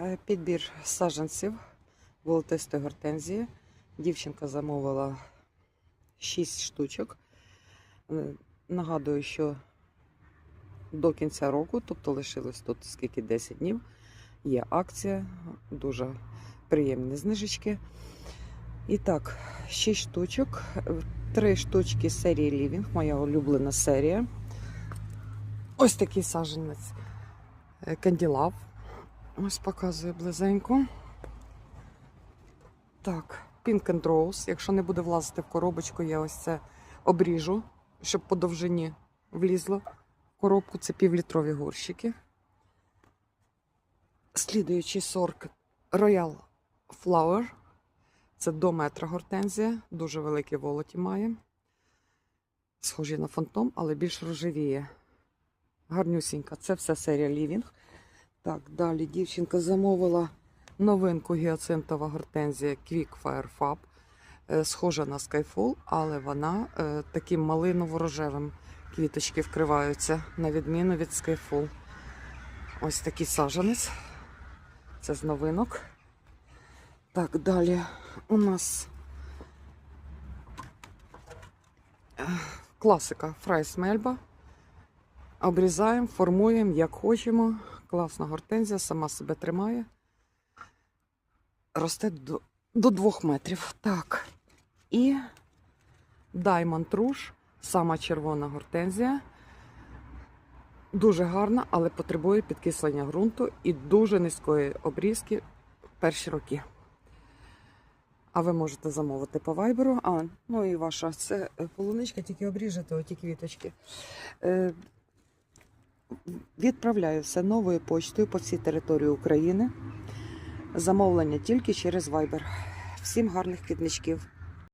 Е, Підбір саджанців волотистої гортензії. Дівчинка замовила 6 штучок. Е, Нагадую, що до кінця року, тобто лишилось тут скільки 10 днів, є акція, дуже приємні знижечки. І так, 6 штучок, 3 штучки серії Living, моя улюблена серія. Ось такий саджанець е, Канділав. Ось показую близенько. Так, Pink and Rose. Якщо не буде влазити в коробочку, я ось це обріжу, щоб по довжині влізло. В коробку це півлітрові горщики. Слідуючий сорт Royal Flower. Це до метра гортензія, дуже великі волоті має. Схожі на фантом, але більш рожевіє. Гарнюсінька. Це все серія Living. Так, далі дівчинка замовила новинку гіацинтова гортензія Quick Fire Fab. Е, Схожа на Skyfall, але вона е, таким малиново-рожевим квіточки вкриваються, на відміну від Skyfall. Ось такий сажанець. Це з новинок. Так, далі у нас е, класика Фрайс Мельба. Обрізаємо, формуємо, як хочемо. Класна гортензія, сама себе тримає. Росте до, до двох метрів. Так. І Diamond Rouge, сама червона гортензія. Дуже гарна, але потребує підкислення ґрунту і дуже низької обрізки перші роки. А ви можете замовити по вайберу. А, ну і ваша це е, полуничка, тільки обріжете оті квіточки. Відправляю все новою почтою по всій території України. Замовлення тільки через Viber. Всім гарних квітничків.